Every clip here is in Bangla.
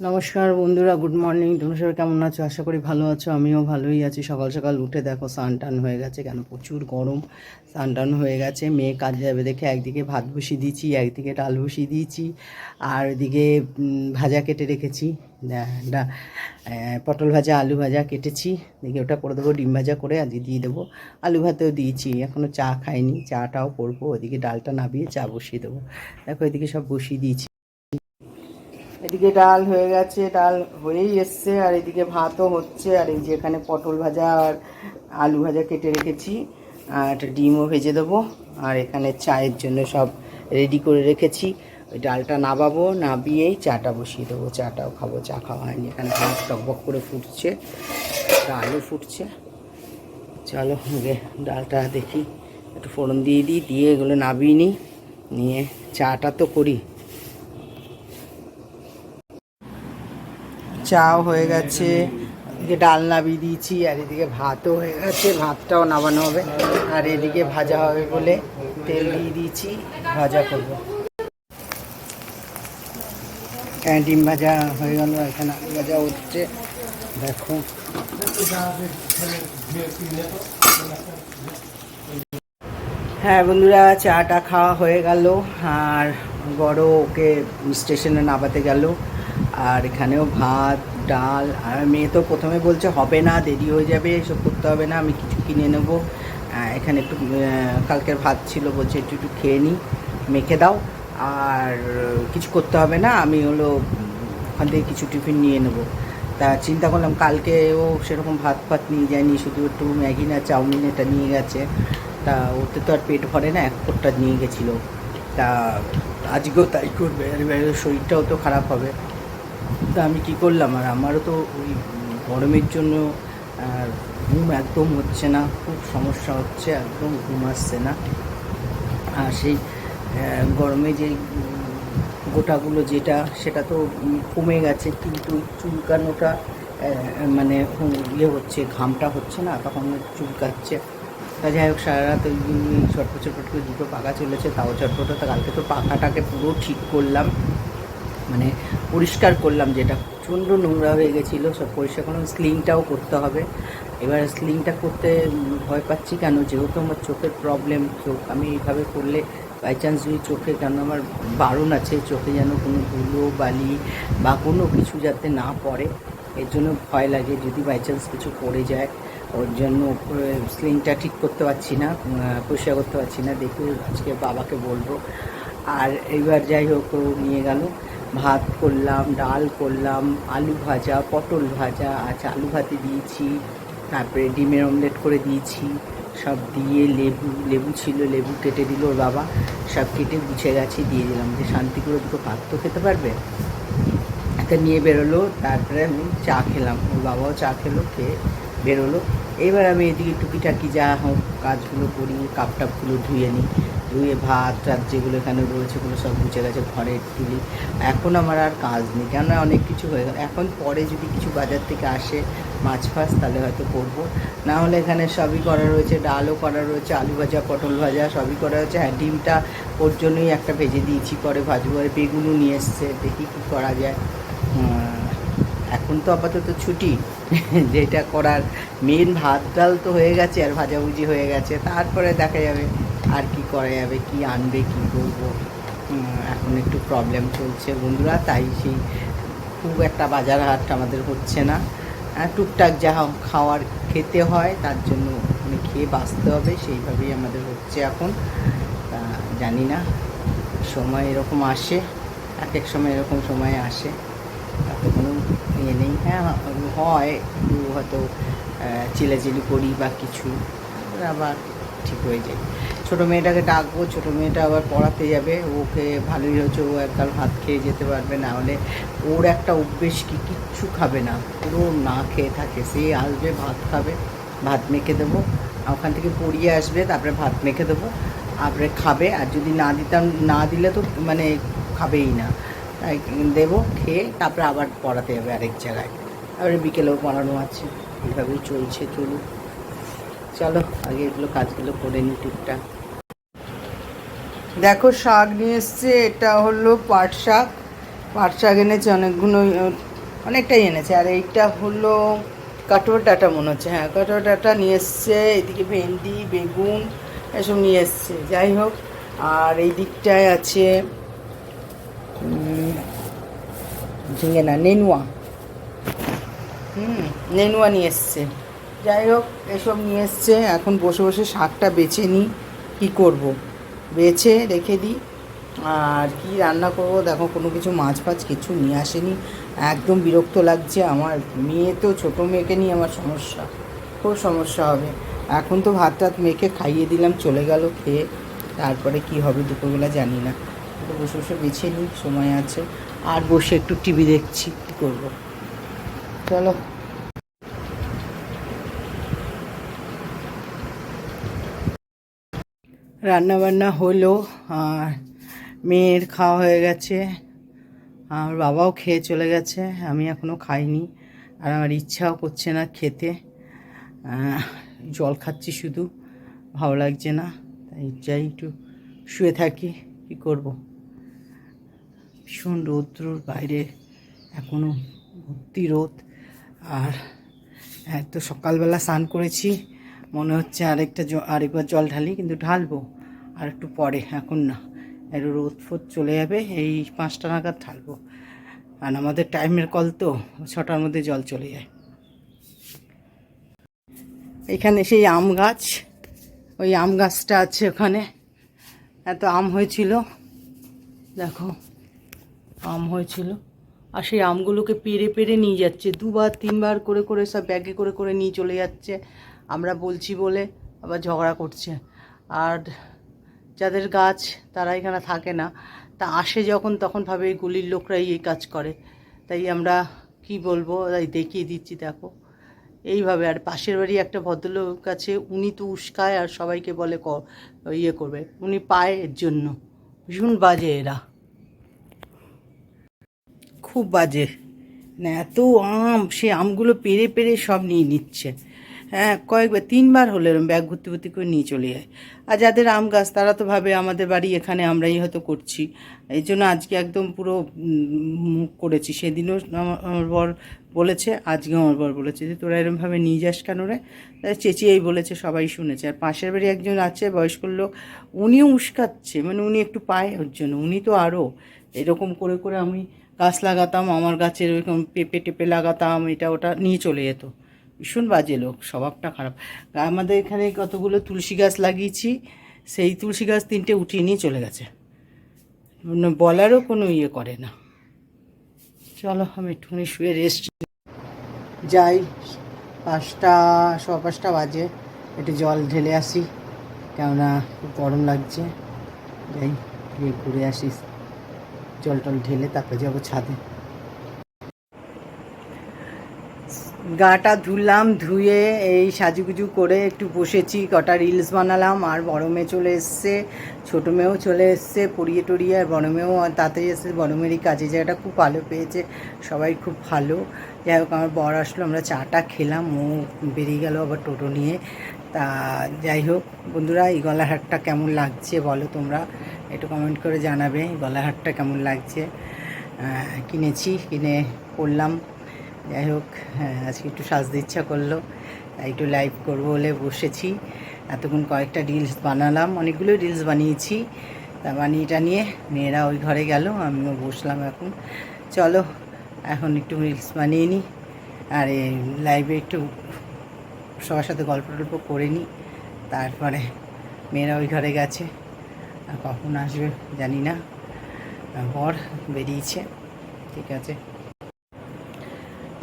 নমস্কার বন্ধুরা গুড মর্নিং তোমরা সবাই কেমন আছো? আশা করি ভালো আছো, আমিও ভালোই আছি। সকাল সকাল উঠে দেখো, স্নান টান হয়ে গেছে কেন? প্রচুর গরম, স্নান টান হয়ে গেছে। মেয়ে কাজ যাবে দেখে একদিকে ভাত বসিয়ে দিয়েছি, একদিকে ডাল বসিয়ে দিয়েছি, আর এদিকে ভাজা কেটে রেখেছি। পটল ভাজা, আলু ভাজা কেটেছি। দেখি ওটা করে দেবো, ডিম ভাজা করে আজকে দিয়ে দেবো। আলু ভাতেও দিয়েছি এখনও চা খাইনি। চাটাও করব, ওদিকে ডালটা নাবিয়ে চা বসিয়ে দেবো। দেখো এদিকে সব বসিয়ে দিয়েছি। এদিকে ডাল হয়ে গেছে, ডাল হয়েই এসছে, আর এদিকে ভাতও হচ্ছে, আর এই যে এখানে পটল ভাজা আর আলু ভাজা কেটে রেখেছি, আর ডিমও ভেজে দেবো, আর এখানে চায়ের জন্য সব রেডি করে রেখেছি। ওই ডালটা নাবাবো, নাবিয়েই চাটা বসিয়ে দেবো, চাটাও খাব, চা খাওয়া হয়নি, এখানে ভাত টকবক করে ফুটছে, ডালও ফুটছে। চলো আগে ডালটা দেখি, একটু ফোড়ন দিয়ে দিই, দিয়ে এগুলো নাবিয়ে নিই, নিয়ে চাটা তো করি। চাও হয়ে গেছে। এদিকে ডাল নাবিয়ে দিয়েছি আর এদিকে ভাতও হয়ে গেছে। ভাতটাও নামানো হবে, আর এদিকে ভাজা হবে বলে তেল দিয়ে দিয়েছি, ভাজা করব। এখানে ডিম ভাজা হয়ে গেল, এখানে আলু ভাজা উঠছে দেখো। হ্যাঁ বন্ধুরা, চাটা খাওয়া হয়ে গেল, আর বড় ওকে স্টেশনে নামাতে গেল। আর এখানেও ভাত, ডাল, আর মেয়ে তো প্রথমে বলছে হবে না, দেরি হয়ে যাবে, এসব করতে হবে না, আমি কিছু কিনে নেব। এখানে একটু কালকের ভাত ছিল, বলছে একটু একটু খেয়ে নিই মেখে দাও। আর কিছু করতে হবে না, আমি হলো ওখান থেকে কিছু টিফিন নিয়ে নেব। তা চিন্তা করলাম কালকে ও সেরকম ভাত ফাত নিয়ে যায়নি, শুধু একটু ম্যাগি না, চাউমিন এটা নিয়ে গেছে। তা ওতে তো আর পেট ভরে না, এক কোটটা নিয়ে গেছিল। তা আজকেও তাই করবে শরীরটাও তো খারাপ হবে। তা আমি কি করলাম? আর আমারও তো ওই গরমের জন্য ঘুম একদম হচ্ছে না, খুব সমস্যা হচ্ছে, একদম ঘুম আসছে না। আর সেই গরমে যে গোটাগুলো যেটা, সেটা তো কমে গেছে, কিন্তু চুলকানোটা মানে ইয়ে হচ্ছে, ঘামটা হচ্ছে না, তখন চুলকাচ্ছে। তা যাই হোক, সারা রাত ওই ছটপট ছটপট করে দুটো পাখা চলেছে, তাও ছটপট কালকে তো পাখাটাকে পুরো ঠিক করলাম। মানে পরিষ্কার করলাম যেটা। প্রচণ্ড নোংরা হয়ে গেছিল, সব পরিষ্কার করলাম, স্লিংটাও করতে হবে। এবার স্লিংটা করতে ভয় পাচ্ছি কেন? যেহেতু আমার চোখের প্রবলেম চোখ আমি এইভাবে করলে বাই চান্স যদি চোখে কেন আমার বারণ আছে, চোখে যেন কোনো ধুলো, বালি বা কোনো কিছু যাতে না পড়ে, এর জন্য ভয় লাগে। যদি বাই চান্স কিছু পড়ে যায়, ওর জন্য স্লিংটা ঠিক করতে পারছি না পরিষ্কার করতে পারছি না। দেখে আজকে বাবাকে বলব। আর এইবার যাই হোক নিয়ে গেল। ভাত করলাম, ডাল করলাম, আলু ভাজা, পটল ভাজা আচ্ছা আলু ভাতে দিয়েছি, তারপরে ডিমের অমলেট করে দিয়েছি, সব দিয়ে লেবু লেবু ছিল, লেবু কেটে দিল ওর বাবা, সব কেটে গুছে গেছে দিয়ে দিলাম। যে শান্তি করে দুটো ভাত তো খেতে পারবে? একটা নিয়ে বেরোলো, তারপরে আমি চা খেলাম। ওর বাবাও চা খেলো, খেয়ে বেরোলো। এবার আমি এদিকে টুকিটাকি যা হোক কাজগুলো করি কাপ টাপগুলো ধুয়ে নিই। ধুয়ে ভাত টাত যেগুলো এখানে রয়েছে, ওগুলো সব গুছে গেছে ঘরে তুলি এখন আমার আর কাজ নেই, কেননা অনেক কিছু হয়ে গেল। এখন পরে যদি কিছু বাজার থেকে আসে মাছ ফাছ, তাহলে হয়তো করব। না হলে এখানে সবই করা রয়েছে, ডালও করা রয়েছে, আলু ভাজা, পটল ভাজা, সবই করা হয়েছে হ্যাঁ ডিমটা ওর জন্যই একটা ভেজে দিয়েছি, পরে ভাজবো। আর বেগুনও নিয়ে এসছে, দেখি কী করা যায়। এখন তো আপাতত ছুটি, যেটা করার। মেন ভাত ডাল তো হয়ে গেছে, আর ভাজাভুজি হয়ে গেছে। তারপরে দেখা যাবে। আর কি করা যাবে কি আনবে কি করব। এখন একটু প্রবলেম চলছে বন্ধুরা তাই সেই খুব একটা বাজার হাট আমাদের হচ্ছে না। আহ, টুকটাক যা খাওয়ার খেতে হয় তার জন্য মানে খেয়ে বাঁচতে হবে সেইভাবেই আমাদের হচ্ছে এখন। তা জানি না সময় এরকম আসে এক এক সময় এরকম সময় আসে তাতে কোনো ইয়ে নেই। হ্যাঁ হয় একটু হয়তো চিলাচিলি করি বা কিছু আবার ঠিক হয়ে যায়। ছোটো মেয়েটাকে ডাকবো, ছোটো মেয়েটা আবার পড়াতে যাবে, ওকে ভালোই হয়েছে, ও এককাল ভাত খেয়ে যেতে পারবে, না হলে ওর একটা অভ্যেস কি, কিচ্ছু খাবে না, পুরো না খেয়ে থাকে, সে আসবে, ভাত খাবে, ভাত মেখে দেবো, ওখান থেকে পড়িয়ে আসবে, তারপরে ভাত মেখে দেবো, তারপরে খাবে, আর যদি না দিতাম, না দিলে তো মানে খাবেই না, তাই দেবো, খেয়ে তারপরে আবার পড়াতে যাবে আরেক জায়গায়, তারপরে বিকেলেও পড়ানো আছে, এইভাবেই চলছে, চলুক, চলো, আগে এগুলো কাজগুলো করে নিই, টুকটাক। দেখো শাক নিয়ে এসছে, এটা হলো পাট শাক। পাট শাক এনেছে অনেকগুলো, অনেকটাই এনেছে। আর এইটা হলো কাটোয়া ডাটা মনে হচ্ছে হ্যাঁ কাটোয়া ডাটা নিয়ে এসছে, এদিকে ভেন্ডি, বেগুন, এসব নিয়ে এসছে, যাই হোক। আর এই দিকটায় আছে ঝিঙে না, নেনুয়া। হুম, নেনুয়া নিয়ে এসছে। যাই হোক, এসব নিয়ে এসছে, এখন বসে বসে শাকটা বেছে নিই, কী করব। বেছে রেখে দিই। আর কি রান্না করব? দেখো, কোনো কিছু মাছ ফাছ কিছু নিয়ে আসেনি। একদম বিরক্ত লাগছে আমার। মেয়ে তো, ছোটো মেয়েকে নিয়ে আমার সমস্যা। খুব সমস্যা হবে। এখন তো ভাত টাত মেয়েকে খাইয়ে দিলাম, চলে গেল খেয়ে। তারপরে কি হবে দুপুরবেলা জানি না। তো বসে বসে বেছে নিই, সময় আছে। আর বসে একটু টিভি দেখছি, কী করব? চলো। রান্না বান্না হলো, আর মেয়ের খাওয়া হয়ে গেছে আমার বাবাও খেয়ে চলে গেছে, আমি এখনও খাইনি, আর আমার ইচ্ছাও করছে না খেতে জল খাচ্ছি শুধু, ভালো লাগছে না, তাই যাই একটু শুয়ে থাকি, কী করব? ভীষণ রৌদ্রর বাইরে এখনও ভর্তি রোদ, আর এত সকালবেলা স্নান করেছি মনে হচ্ছে আরেকটা আরেকবার জল ঢালি, কিন্তু ঢালবো। আর একটু পরে, এখন না। একটু রোদ ফোদ চলে যাবে, এই পাঁচটা নাগাদ ঢালবো। আর আমাদের টাইমের কল তো, ছটার মধ্যে জল চলে যায়। এখানে সেই আম গাছ, ওই আম গাছটা আছে ওখানে। এত আম হয়েছিল, দেখো, আম হয়েছিল। আর সেই আমগুলোকে পেরে পেরে নিয়ে যাচ্ছে, দুবার, তিনবার করে করে সব ব্যাগে করে করে নিয়ে চলে যাচ্ছে। আমরা বলছি বলে আবার ঝগড়া করছে। আর যাদের গাছ তারা এখানে থাকে না, তা আসে যখন তখন ভাবে এই গলির লোকরাই এই কাজ করে। তাই আমরা কি বলব? তাই দেখিয়ে দিচ্ছি, দেখো। এইভাবে আর পাশের বাড়ি একটা ভদ্রলোক আছে, উনি তো উস্কায় আর সবাইকে বলে ক ইয়ে করবে। উনি পায় এর জন্য। ভীষণ বাজে এরা। খুব বাজে। না, এত আম, সে আমগুলো পেরে পেরে সব নিয়ে নিচ্ছে। হ্যাঁ কয়েকবার, তিনবার হলো এরম ব্যাগ ভর্তি ভর্তি করে নিয়ে চলে যায়। আর যাদের আম গাছ, তারা তো ভাবে আমাদের বাড়ি এখানে আমরাই হয়তো করছি। এই জন্য আজকে একদম পুরো মুখ করেছি। সেদিনও আমার বর বলেছে আজকে আমার বর বলেছে যে, তোরা এরমভাবে নিয়ে যাস কেন রে? চেঁচিয়েই বলেছে, সবাই শুনেছে। আর পাশের বাড়ি একজন আছে, বয়স্ক লোক, উনিও উস্কাচ্ছে। মানে উনি একটু পায় ওর জন্য, উনি তো আরও। এরকম করে করে আমি গাছ লাগাতাম, আমার গাছের ওইরকম পেঁপে টেপে লাগাতাম, এটা ওটা নিয়ে চলে যেত। ভীষণ বাজে লোক, স্বভাবটা খারাপ। আমাদের এখানে কতগুলো তুলসী গাছ লাগিয়েছি, সেই তুলসী গাছ তিনটে উঠিয়ে নিয়ে চলে গেছে। বলারও কোনো ইয়ে করে না। চলো, আমি একটুখানি শুয়ে রেস্ট যাই। পাঁচটা সোয়া পাঁচটা বাজে। একটু জল ঢেলে আসি, কেননা খুব গরম লাগছে। যাই ঘুরে আসি। জল টল ঢেলে তারপরে যাব ছাদে। গাটা ধুলাম, ধুয়ে এই সাজুগুজু করে একটু বসেছি, কটা রিলস বানালাম, আর বড় মেয়ে চলে এসছে, ছোটো মেয়েও চলে এসছে, পড়িয়ে টড়িয়ে, আর বড় মেয়েও তাড়াতাড়ি এসছে, বড় মেয়েরই কাজে জায়গাটা খুব ভালো পেয়েছে, সবাই খুব ভালো। যাই হোক, আমার বর আসলো, আমরা চাটা খেলাম, ও বেরিয়ে গেল আবার টোটো নিয়ে। তা যাই হোক, বন্ধুরা, এই গলাহারটা কেমন লাগছে বলো তোমরা? একটু কমেন্ট করে জানাবে, এই গলাহারটা কেমন লাগছে? কিনেছি, কিনে করলাম। যাই হোক হ্যাঁ আজকে একটু সাজতে ইচ্ছা করল, তাই একটু লাইভ করব বলে বসেছি। এতক্ষণ কয়েকটা রিলস বানালাম অনেকগুলো রিলস বানিয়েছি। তা বানিয়ে টানিয়ে মেয়েরা ওই ঘরে গেল, আমিও বসলাম এখন। চলো, এখন একটু রিলস বানিয়ে নিই আর এই লাইভে একটু সবার সাথে গল্প টল্প করে নিই তারপরে মেয়েরা ওই ঘরে গেছে কখন আসবে জানি না বর বেরিয়েছে, ঠিক আছে।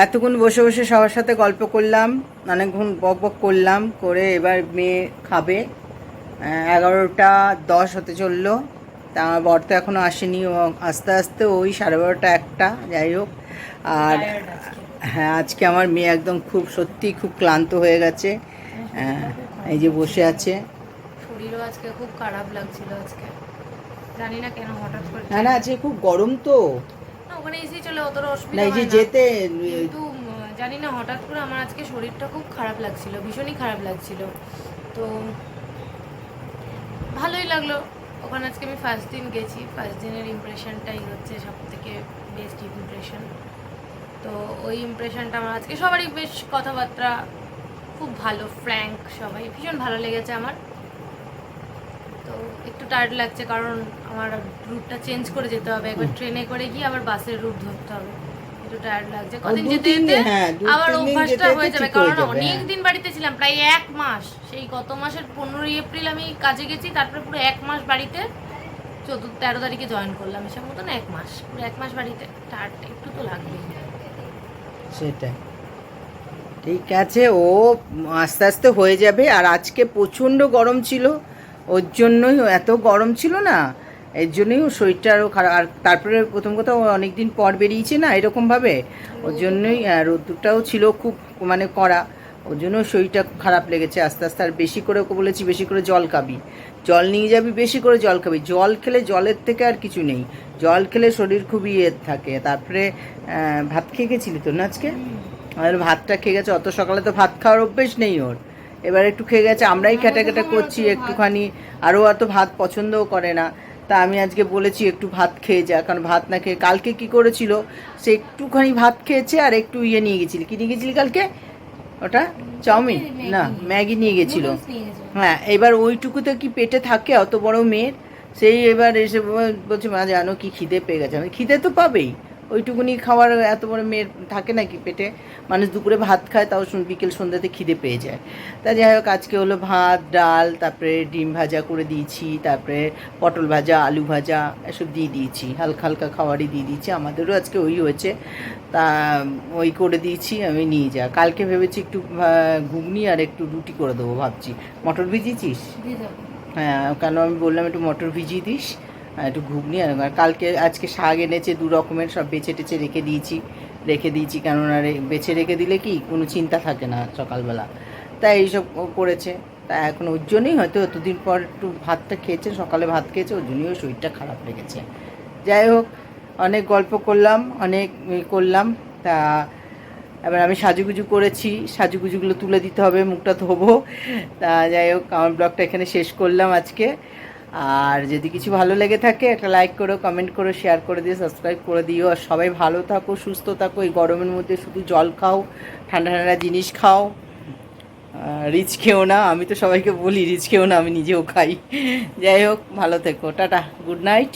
এতক্ষণ বসে বসে সবার সাথে গল্প করলাম অনেকক্ষণ বক বক করলাম করে এবার মেয়ে খাবে। এগারোটা দশ হতে চলল। তা আমার বর তো এখনও আসেনি আস্তে আস্তে ওই সাড়ে বারোটা একটা যাই হোক। আর হ্যাঁ আজকে আমার মেয়ে একদম খুব সত্যি খুব ক্লান্ত হয়ে গেছে। এই যে বসে আছে। শরীরও আজকে খুব খারাপ লাগছিল আজকে। জানি না কেন হঠাৎ করে না না আজকে খুব গরম তো। ওখানে এসে চলে অতটা না অসুবিধা এই যে না। যেতে কিন্তু জানি না হঠাৎ করে আমার আজকে শরীরটা খুব খারাপ লাগছিল ভীষণই খারাপ লাগছিল। তো ভালোই লাগল। ওখানে আজকে আমি ফার্স্ট দিন গেছি ফার্স্ট দিনের ইমপ্রেশনটাই হচ্ছে সব থেকে বেস্ট ইমপ্রেশন তো ওই ইমপ্রেশনটা আমার আজকে সবারই বেশ কথাবার্তা খুব ভালো ফ্র্যাঙ্ক সবাই ভীষণ ভালো লেগেছে আমার। তো একটু টায়ার্ড লাগছে কারণ আমার রুটটা চেঞ্জ করে যেতে হবে। একবার ট্রেনে করে গিয়ে আবার বাসের রুট ধরতে হবে। একটু টায়ার্ড লাগছে। কদিন যেতে যেতে হ্যাঁ, আবার অভ্যাসটা হয়ে যাবে। ঠিক কারণ অনেক হ্যাঁ। দিন বাড়িতে ছিলাম প্রায় এক মাস। সেই গত মাসের পনেরোই এপ্রিল আমি কাজে গেছি তারপরে পুরো এক মাস বাড়িতে চতুর্থ তেরো তারিখে জয়েন করলাম। এসব মতন এক মাস পুরো এক মাস বাড়িতে। টায়ার্ড একটু তো লাগবেই সেটাই। ঠিক আছে ও আস্তে আস্তে হয়ে যাবে। আর আজকে প্রচণ্ড গরম ছিল। ওর জন্যই এত গরম ছিল না এর জন্যই ওর শরীরটা আরও খারাপ আর তারপরে প্রথম কথা ও অনেকদিন পর বেরিয়েছে না এরকমভাবে ওর জন্যই রোদ্দুরটাও ছিল খুব মানে কড়া ওর জন্য শরীরটা খারাপ লেগেছে আস্তে আস্তে আর বেশি করে ওকে বলেছি বেশি করে জল খাবি জল নিয়ে যাবি বেশি করে জল খাবি জল খেলে জলের থেকে আর কিছু নেই জল খেলে শরীর খুবই ইয়ে থাকে তারপরে ভাত খেয়ে গেছিলি তো না আজকে? আর ভাতটা খেয়ে গেছে অত সকালে তো ভাত খাওয়ার অভ্যেস নেই ওর এবার একটু খেয়ে গেছে আমরাই খেটা খেটা করছি একটুখানি আরও অত ভাত পছন্দও করে না। তা আমি আজকে বলেছি একটু ভাত খেয়ে যা কারণ ভাত না খেয়ে কালকে কি করেছিল সে একটুখানি ভাত খেয়েছে আর একটু ইয়ে নিয়ে গেছিলি। কি নিয়ে গেছিলি কালকে? ওটা চাউমিন? না ম্যাগি নিয়ে গেছিল। হ্যাঁ এবার ওইটুকুতে কি পেটে থাকে অত বড় মেয়ের? সেই এবার এসে বল- বলছে মা জানো কি খিদে পেয়ে গেছে। আমি খিদে তো পাবেই। ওইটুকুনি খাওয়ার এত বড় মেয়ের থাকে নাকি পেটে? মানুষ দুপুরে ভাত খায় তাও বিকেল সন্ধ্যাতে খিদে পেয়ে যায়। তা যাই হোক আজকে হলো ভাত ডাল তারপরে ডিম ভাজা করে দিয়েছি তারপরে পটল ভাজা আলু ভাজা এসব দিয়ে দিয়েছি। হালকা হালকা খাবারই দিয়ে দিয়েছি আমাদেরও আজকে ওই হয়েছে। তা ওই করে দিয়েছি আমি নিয়ে যা। কালকে ভেবেছি একটু ঘুগনি আর একটু রুটি করে দেবো ভাবছি। মটর ভিজিয়েছিস? হ্যাঁ কেন আমি বললাম একটু মটর ভিজিয়ে দিস। একটু ঘুগনি আর কালকে, আজকে শাক এনেছে, দু রকমের সব বেছে টেছে রেখে দিয়েছি রেখে দিয়েছি। কেননা বেছে রেখে দিলে কি, কোনো চিন্তা থাকে না সকালবেলা। তাই এইসব করেছে। তা এখন ওর জন্যই হয়তো এতদিন পর একটু ভাতটা খেয়েছে, সকালে ভাত খেয়েছে, ওর জন্যই শরীরটা খারাপ লেগেছে। যাই হোক, অনেক গল্প করলাম, অনেক করলাম। তা এবার আমি সাজুগুজু করেছি, সাজুগুজুগুলো তুলে দিতে হবে, মুখটা ধোবো। তা যাই হোক, আমার ব্লগটা এখানে শেষ করলাম আজকে। আর যদি কিছু ভালো লেগে থাকে, একটা লাইক করো কমেন্ট করো শেয়ার করে দিও সাবস্ক্রাইব করে দিও। আর সবাই ভালো থাকো, সুস্থ থাকো, এই গরমের মধ্যে শুধু জল খাও, ঠান্ডা ঠান্ডা জিনিস খাও। রিচ খেও না, আমি তো সবাইকে বলি, রিচ খেও না, আমি নিজেও খাই। যাই হোক, ভালো থেকো, টাটা গুড নাইট